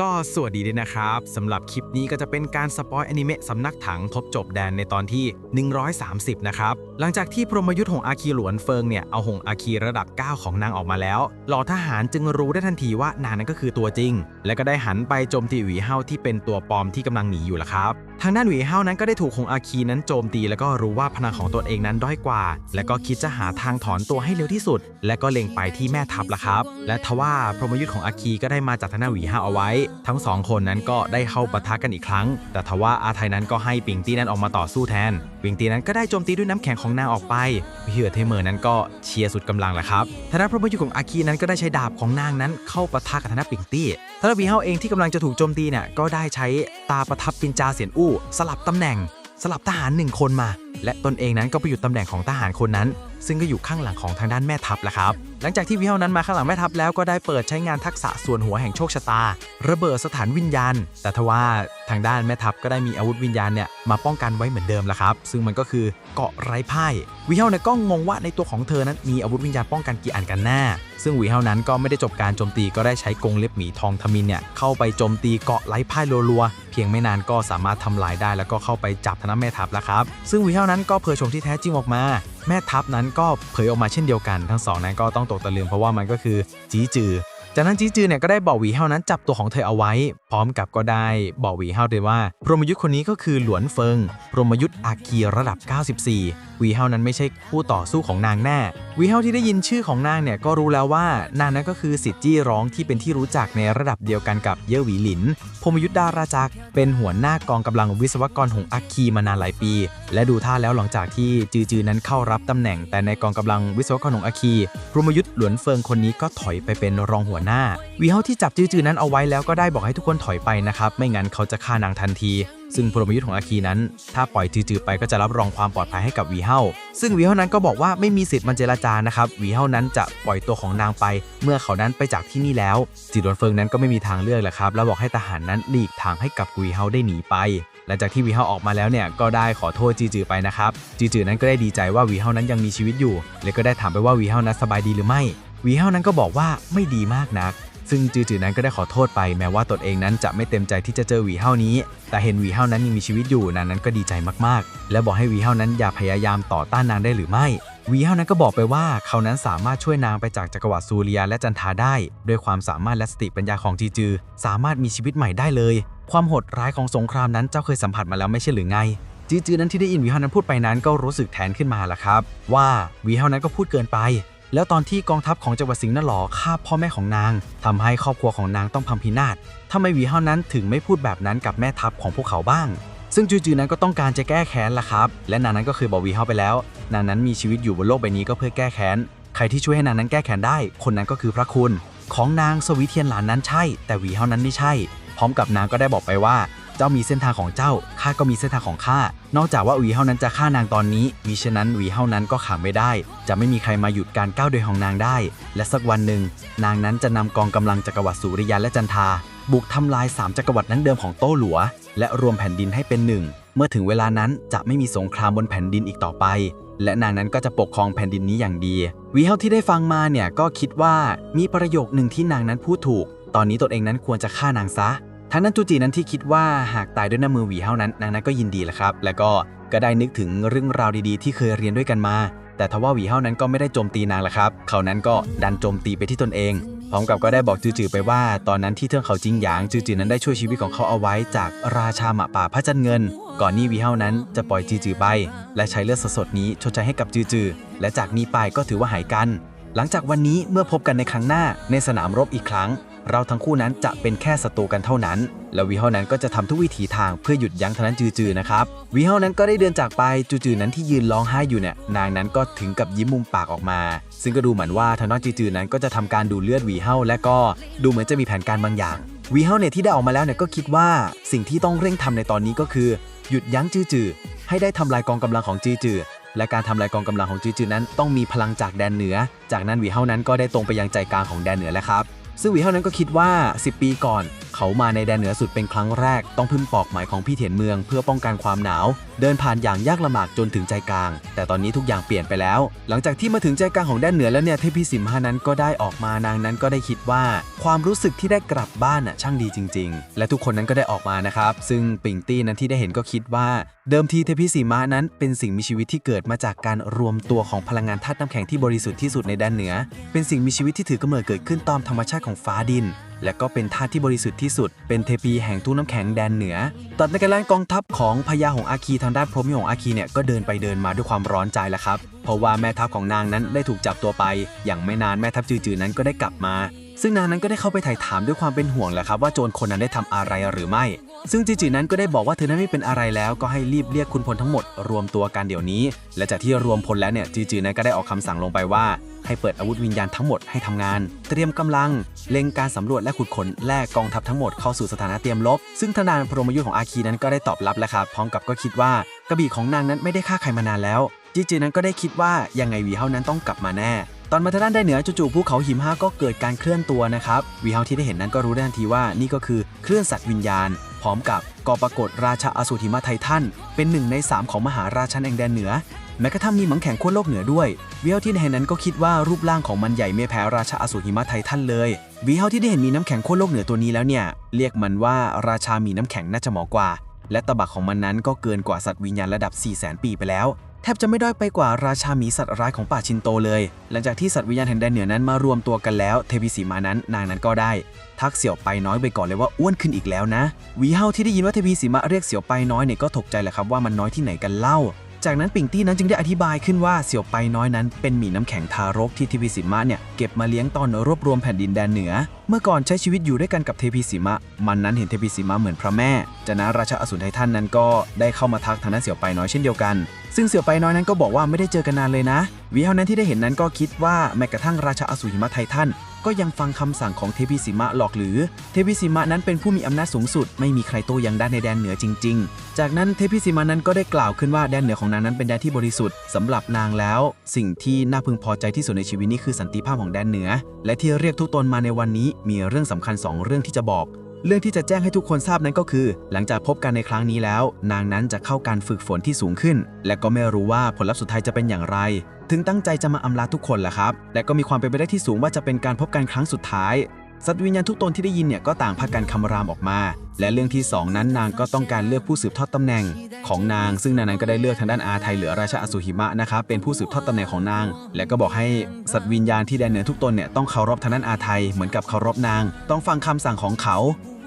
ก็สวัสดีด้วยนะครับสำหรับคลิปนี้ก็จะเป็นการสปอยอนิเมะสำนักถังทบจบแดนในตอนที่ 130 นะครับ หลังจากที่พรหมยุทธ์หงอาคีหลวนเฟิงเนี่ย เอาหงอาคีระดับ 9 ของนางออกมาแล้วเหล่อทหารจึงรู้ได้ทันทีว่านางนั้นก็คือตัวจริง และก็ได้หันไปโจมตีหวีเฮาที่เป็นตัวปลอมที่กำลังหนีอยู่ละครับ ทางด้านหวีเฮานั้นก็ได้ถูกหงอาคีนั้นโจมตี แล้วก็รู้ว่าพลังของตนเองนั้นด้อยกว่า และก็คิดจะหาทางถอนตัวให้เร็วที่สุด และก็เล็งไปที่แม่ทัพละครับ และทว่าพรหมยุทธ์ของอาคีก็ได้มาจากทางด้านหวีเฮาเอาไว้ทั้งสองคนนั้นก็ได้เข้าปะทะกันอีกครั้ง แต่ทว่าอาไทยนั้นก็ให้ปิงตี้นั้นออกมาต่อสู้แทน ปิงตี้นั้นก็ได้โจมตีด้วยน้ำแข็งของนางออกไปเฮียเทเมอร์นั้นก็เชียร์สุดกำลังแหละครับทางด้านพรหมยุทธ์ของอาคีนั้นก็ได้ใช้ดาบของนางนั้นเข้าปะทะกับทางด้านปิงตี้ทางด้านหวีเฮาเองที่กำลังจะถูกโจมตีเนี่ยก็ได้ใช้ตาประทับปินจาเสียนอู้ สลับตำแหน่ง สลับทหารหนึ่งคนมา และตนเองนั้นก็ไปอยู่ตำแหน่งของทหารคนนั้น ซึ่งก็อยู่ข้างหลังของทางด้านแม่ทัพแหละครับ หลังจากที่วิเฮานั้นมาข้างหลังแม่ทัพแล้วก็ได้เปิดใช้งานทักษะส่วนหัวแห่งโชคชะตา ระเบิดสถานวิญญาณ แต่ทว่าทางด้านแม่ทัพก็ได้มีอาวุธวิญญาณเนี่ยมาป้องกันไว้เหมือนเดิมแหละครับ ซึ่งมันก็คือเกาะไร้พ่ายวิเฮาเนี่ยก็งงว่าในตัวของเธอนั้นมีอาวุธวิญญาณป้องกันกี่อันกันแน่ซึ่งวีเฮานั้นก็ไม่ได้จบการโจมตีก็ได้ใช้กงเล็บหมีทองทมินเนี่ยเข้าไปโจมตีเกาะไร้พ่ายรัวๆ เพียงไม่นานก็สามารถทำลายได้ แล้วก็เข้าไปจับทางด้านแม่ทัพแล้วครับ ซึ่งวีเฮานั้นก็เผยโฉมที่แท้จริงออกมา แม่ทัพนั้นก็เผยออกมาเช่นเดียวกัน ทั้งสองนั้นก็ต้องตกตะลึงเพราะว่ามันก็คือจีจือ จากนั้นจีจือเนี่ยก็ได้บอกหวีเฮานั้นจับตัวของเธอเอาไว้ พร้อมกับก็ได้บอกวีเฮาด้วยว่าพรหมยุทธ์คนนี้ก็คือหลวนเฟิงพรหมยุทธ์อาคีระดับ 94 วีเฮานั้นไม่ใช่คู่ต่อสู้ของนางแน่ วีเฮาที่ได้ยินชื่อของนางเนี่ยก็รู้แล้วว่านางนั้นก็คือสิทธิ์จี้ร้องที่เป็นที่รู้จักในระดับเดียวกันกับเย่หวีหลิน พรหมยุทธ์ดาราจักเป็นหัวหน้ากองกำลังวิศวกรของอาคีมานานหลายปี และดูท่าแล้วหลังจากที่จือจือนั้นเข้ารับตำแหน่ง แต่ในกองกำลังวิศวกรของอาคีพรหมยุทธ์หลวนเฟิงคนนี้ก็ถอยไปเป็นรองหัวหน้า วีเฮาที่จับจือจือนั้นเอาไว้แล้วก็ได้บอกให้ทุกคนถอยไปนะครับ ไม่งั้นเขาจะฆ่านางทันที ซึ่งพรมยุทธ์ของอาคีนั้น ถ้าปล่อยจือๆไปก็จะรับรองความปลอดภัยให้กับวีเฮาซึ่งวีเฮานั้นก็บอกว่าไม่มีสิทธิ์มันเจรจานะครับวีเฮานั้นจะปล่อยตัวของนางไป เมื่อเขานั้นไปจากที่นี่แล้วจิตรวนเฟิงนั้นก็ไม่มีทางเลือกแหละครับแล้วบอกให้ทหารนั้นหลีกทางให้กับวีเฮาได้หนีไปหลังจากที่วีเฮาออกมาแล้วเนี่ยก็ได้ขอโทษจีจือไปนะครับจีจือนั้นก็ได้ดีใจว่าวีเฮานั้นยังมีชีวิตอยู่ และก็ได้ถามไปว่าวีเฮานั้นสบายดีหรือไม่วีเฮานั้นก็บอกว่าไม่ดีมากนัก ซึ่งจือจือนั้นก็ได้ขอโทษไปแม้ว่าตนเองนั้นจะไม่เต็มใจที่จะเจอหวีเฮานี้ แต่เห็นหวีเฮานั้นยังมีชีวิตอยู่นางนั้นก็ดีใจมากๆ และบอกให้หวีเฮานั้นอย่าพยายามต่อต้านนางได้หรือไม่หวีเฮานั้นก็บอกไปว่าเขานั้นสามารถช่วยนางไปจากจักรวรรดิซูเรียและจันทาได้ ด้วยความสามารถและสติปัญญาของจีจือ สามารถมีชีวิตใหม่ได้เลย ความโหดร้ายของสงครามนั้นเจ้าเคยสัมผัสมาแล้วไม่ใช่หรือไง จีจือนั้นที่ได้ยินวีเฮานั้นพูดไปนั้นก็รู้สึกแทนขึ้นมาละครับ ว่าวีเฮานั้นก็พูดเกินไป แล้วตอนที่กองทัพของจังหวัดสิงห์นหลอฆ่าพ่อแม่ของนางทำให้ครอบครัวของนางต้องพังพินาศทำไมวีเฮานั้นถึงไม่พูดแบบนั้นกับแม่ทัพของพวกเขาบ้าง ซึ่งจูจือนั้นก็ต้องการจะแก้แค้นล่ะครับ และนางนั้นก็เคยบอกวีเฮาไปแล้ว นางนั้นมีชีวิตอยู่บนโลกใบนี้ก็เพื่อแก้แค้น ใครที่ช่วยให้นางนั้นแก้แค้นได้ คนนั้นก็คือพระคุณ ของนางสวิเทียนหลานนั้นใช่ แต่วีเฮานั้นไม่ใช่ พร้อมกับนางก็ได้บอกไปว่า เจ้ามีเส้นทางของเจ้า ข้าก็มีเส้นทางของข้า นอกจากว่าหวีเฮานั้นจะฆ่านางตอนนี้มิฉะนั้นหวีเฮานั้นก็ขังไม่ได้ จะไม่มีใครมาหยุดการก้าวเดินของนางได้ และสักวันหนึ่ง นางนั้นจะนำกองกำลังจักรวรรดิสุริยันและจันทา บุกทำลาย3จักรวรรดินั้นเดิมของโต้หลัว และรวมแผ่นดินให้เป็นหนึ่ง เมื่อถึงเวลานั้นจะไม่มีสงครามบนแผ่นดินอีกต่อไป และนางนั้นก็จะปกครองแผ่นดินนี้อย่างดีวีเฮาที่ได้ฟังมาเนี่ยก็คิดว่ามีประโยคหนึ่งที่นางนั้นพูดถูก ตอนนี้ตนเองนั้นควรจะฆ่านางซะ ทางนั้นจูจีนั้นที่คิดว่าหากตายด้วยน้ำมือหวีเฮานั้นนางนั้นก็ยินดีแหละครับ แล้วก็ก็ได้นึกถึงเรื่องราวดีๆ ที่เคยเรียนด้วยกันมา แต่ทว่าหวีเฮานั้นก็ไม่ได้โจมตีนางแหละครับเขานั้นก็ดันโจมตีไปที่ตนเองพร้อมกับก็ได้บอกจือจือไปว่าตอนนั้นที่เทือกเขาจิงหยางจือจือนั้นได้ช่วยชีวิตของเขาเอาไว้จากราชาหมาป่าพระจันทร์เงิน ก่อนนี้หวีเฮานั้นจะปล่อยจือจือไป และใช้เลือดสดๆนี้ชดใช้ให้กับจือจือและจากนี้ไปก็ถือว่าหายกัน หลังจากวันนี้เมื่อพบกันในครั้งหน้าในสนามรบอีกครั้ง เราทั้งคู่นั้นจะเป็นแค่ศัตรูกันเท่านั้น แล้ววีเฮานั้นก็จะทำทุกวิถีทางเพื่อหยุดยั้งทานั้นจือๆนะครับวีเฮานั้นก็ได้เดินจากไปจือๆนั้นที่ยืนร้องไห้อยู่เนี่ยนางนั้นก็ถึงกับยิ้มมุมปากออกมา ซึ่งก็ดูเหมือนว่าทางด้นจือๆนั้นก็จะทำการดูเลือดวีเฮาและก็ดูเหมือนจะมีแผนการบางอย่างวีเฮาเนี่ยที่ได้ออกมาแล้วเนี่ยก็คิดว่าสิ่งที่ต้องเร่งทำในตอนนี้ก็คือ หยุดยั้งจือๆให้ได้ทำลายกองกำลังของจือและการทำลายกองกำลังของจือจือนั้นต้องมีพลังจากแดนเหนือ จากนั้นวีเฮานั้นก็ได้ตรงไปยังใจกลางของแดนเหนือแล้วครับ ซึ่งวีเฮานั้นก็คิดว่า 10 ปีก่อน เขามาในแดนเหนือสุดเป็นครั้งแรก ต้องพึ่งปอกหมายของพี่เถียนเมือง เพื่อป้องกันความหนาว เดินผ่านอย่างยากลำบากจนถึงใจกลาง แต่ตอนนี้ทุกอย่างเปลี่ยนไปแล้ว หลังจากที่มาถึงใจกลางของแดนเหนือแล้วเนี่ยเทพีสิมหานั้นก็ได้ออกมานางนั้นก็ได้คิดว่า ความรู้สึกที่ได้กลับบ้านน่ะช่างดีจริง ๆ และทุกคนนั้นก็ได้ออกมานะครับซึ่งปิงตี้นั้นที่ได้เห็นก็คิดว่า เดิมทีเทพีสีม้านั้นเป็นสิ่งมีชีวิตที่เกิดมาจากการรวมตัวของพลังงานธาตุน้ำแข็งที่บริสุทธิ์ที่สุดในแดนเหนือ เป็นสิ่งมีชีวิตที่ถือกำเนิดเกิดขึ้นตามธรรมชาติของฟ้าดิน และก็เป็นธาตุที่บริสุทธิ์ที่สุด เป็นเทพีแห่งทุ่งน้ำแข็งแดนเหนือ ตัดในการล่ากองทัพของพญาหงอาคีทางด้านพรหมวิหงอาคีเนี่ยก็เดินไปเดินมาด้วยความร้อนใจแล้วครับ เพราะว่าแม่ทัพของนางนั้นได้ถูกจับตัวไป อย่างไม่นานแม่ทัพจือๆนั้นก็ได้กลับมา ซึ่งนางนั้นก็ได้เข้าไปถ่ายถามด้วยความเป็นห่วงแหละครับว่าโจรคนนั้นได้ทำอะไรหรือไม่ ซึ่งจีจีนั้นก็ได้บอกว่าเธอนั้นไม่เป็นอะไรแล้วก็ให้รีบเรียกคุณพลทั้งหมดรวมตัวกันเดี๋ยวนี้ และจากที่รวมพลแล้วเนี่ยจีจีนั้นก็ได้ออกคำสั่งลงไปว่า ให้เปิดอาวุธวิญญาณทั้งหมดให้ทำงาน เตรียมกำลัง เล็งการสำรวจและขุดขนแลกกองทัพทั้งหมดเข้าสู่สถานะเตรียมรบซึ่งทางด้านพรหมยุทธ์ของอาคีนั้นก็ได้ตอบรับแล้วครับพร้อมกับก็คิดว่ากระบี่ของนางนั้นไม่ได้ฆ่าใครมานานแล้วจีจีนั้นก็ได้คิดว่ายังไงวีเฮานั้นต้องกลับมาแน่ ตอนมาทางด้านได้เหนือจู่ๆภูเขาหิมะก็เกิดการเคลื่อนตัวนะครับวีเฮาที่ได้เห็นนั้นก็รู้ได้ทันทีว่านี่ก็คือเคลื่อนสัตว์วิญญาณ พร้อมกับกอปรากฏราชาอสูรหิมะไททันเป็นหนึ่งในสามของมหาราชันแห่งแดนเหนือแม้กระทั่งมีหมังแข่งขั้วโลกเหนือด้วยวีเฮาที่ได้เห็นนั้นก็คิดว่ารูปร่างของมันใหญ่ไม่แพ้ราชาอสูรหิมะไททันเลยวีเฮาที่ได้เห็นมีน้ำแข็งขั้วโลกเหนือตัวนี้แล้วเนี่ยเรียกมันว่าราชามีน้ำแข็งน่าจะเหมาะกว่า และตะบักของมันนั้นก็เกินกว่าสัตว์วิญญาณระดับ 4 0 0 0 0 0 ปีไปแล้ว แทบจะไม่ด้อยไปกว่าราชาหมีสัตว์ร้ายของป่าชินโตเลย หลังจากที่สัตว์วิญญาณแห่งแดนเหนือนั้นมารวมตัวกันแล้ว เทพีสีมานั้นนางนั้นก็ได้ ทักเสี่ยวไปน้อยไปก่อนเลยว่าอ้วนขึ้นอีกแล้วนะวีเฮาที่ได้ยินว่าเทพีสีมาเรียกเสี่ยวไปน้อยเนี่ยก็ตกใจแหละครับว่ามันน้อยที่ไหนกันเล่า จากนั้นปิ่งตี้นั้นจึงได้อธิบายขึ้นว่าเสี่ยวไปน้อยนั้น เป็นหมีน้ำแข็งทารกที่เทพีสีมะเนี่ยเก็บมาเลี้ยงตอนรวบรวมแผ่นดินแดนเหนือ เมื่อก่อนใช้ชีวิตอยู่ด้วยกันกับเทพีสีมะ มันนั้นเห็นเทพีสีมะเหมือนพระแม่จากนั้นราชาอสูรไททันนั้นก็ได้เข้ามาทักทางด้นเสี่ยวไปน้อยเช่นเดียวกัน ซึ่งเสี่ยวไปน้อยนั้นก็บอกว่าไม่ได้เจอกันนานเลยนะวีเฮานั้นที่ได้เห็นนั้นก็คิดว่าแม้กระทั่งราชาอสูรหิมะไททัน ก็ยังฟังคำสั่งของเทพีสิมะหลอกหรือ เทพีสิมะนั้นเป็นผู้มีอำนาจสูงสุด ไม่มีใครโต้ยังได้ในแดนเหนือจริง ๆ จากนั้นเทพีสิมะนั้นก็ได้กล่าวขึ้นว่าแดนเหนือของนางนั้นเป็นแดนที่บริสุทธิ์สำหรับนางแล้ว สิ่งที่น่าพึงพอใจที่สุดในชีวิตนี้คือสันติภาพของแดนเหนือ และที่เรียกทุกตนมาในวันนี้มีเรื่องสำคัญสองเรื่องที่จะบอก เรื่องที่จะแจ้งให้ทุกคนทราบนั้นก็คือ หลังจากพบกันในครั้งนี้แล้ว นางนั้นจะเข้าการฝึกฝนที่สูงขึ้น และก็ไม่รู้ว่าผลลัพธ์สุดท้ายจะเป็นอย่างไร ถึงตั้งใจจะมาอำลาทุกคนแหละครับ และก็มีความเป็นไปได้ที่สูงว่าจะเป็นการพบกันครั้งสุดท้ายสัตว์วิญญาณทุกตนที่ได้ยินเนี่ยก็ต่างพากันคำรามออกมา และเรื่องที่สองนั้นนางก็ต้องการเลือกผู้สืบทอดตำแหน่ง ของนาง ซึ่งนางนั้นก็ได้เลือกทางด้านอาไทยเหลือราชาอสูรหิมะนะครับเป็นผู้สืบทอดตำแหน่งของนาง และก็บอกให้สัตว์วิญญาณที่แดนเหนือทุกตนเนี่ยต้องเคารพทางด้านอาไทยเหมือนกับเคารพนาง ต้องฟังคำสั่งของเขา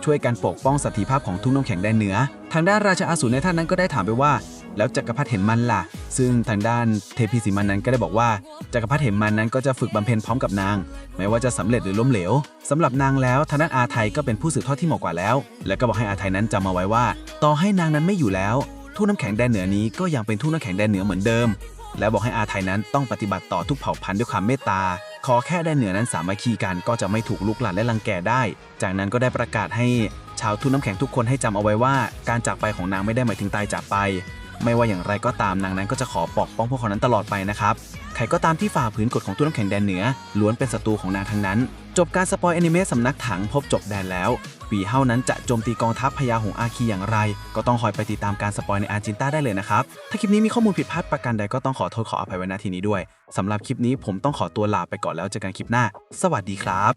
ช่วยกันปกป้องสันติภาพของทุ่งน้ำแข็งแดนเหนือ ทางด้านราชาอสูรในท่านนั้นก็ได้ถามไปว่า แล้วจักรพรรดิเห็นมันล่ะ ซึ่งทางด้านเทพีสีมันนั้นก็ได้บอกว่าจักรพรรดิเห็นมันนั้นก็จะฝึกบำเพ็ญพร้อมกับนาง ไม่ว่าจะสำเร็จหรือล้มเหลวสำหรับนางแล้วทางด้านอาไทยก็เป็นผู้สืบทอดที่เหมาะกว่าแล้ว และก็บอกให้อาไทยนั้นจำมาไว้ว่า ต่อให้นางนั้นไม่อยู่แล้วทุ่งน้ำแข็งแดนเหนือนี้ก็ยังเป็นทุ่งน้ำแข็งแดนเหนือเหมือนเดิม และบอกให้อาไทยนั้นต้องปฏิบัติต่อทุกเผ่าพันธุ์ด้วยความเมตตา ขอแค่ได้เหนือนั้นสามัคคีกันก็จะไม่ถูกลุกหลานและรังแกได้ จากนั้นก็ได้ประกาศให้ชาวทุ่นน้ำแข็งทุกคนให้จำเอาไว้ว่า การจากไปของนางไม่ได้หมายถึงตายจากไป ไม่ว่าอย่างไรก็ตามนางนั้นก็จะขอปกป้องพวกเขานั้นตลอดไปนะครับใครก็ตามที่ฝ่าฝืนกฎของตู้น้ำแข็งแดนเหนือ ล้วนเป็นศัตรูของนางทั้งนั้น จบการสปอยอนิเมะสำนักถังพบจบแดนแล้วปีเฮานั้นจะโจมตีกองทัพพญาหงอาคีอย่างไร ก็ต้องคอยไปติดตามการสปอยในอาจินต้าได้เลยนะครับ ถ้าคลิปนี้มีข้อมูลผิดพลาดประการใดก็ต้องขอโทษขออภัยไว้ณที่นี้ด้วยสำหรับคลิปนี้ผมต้องขอตัวลาไปก่อนแล้วเจอกันคลิปหน้า สวัสดีครับ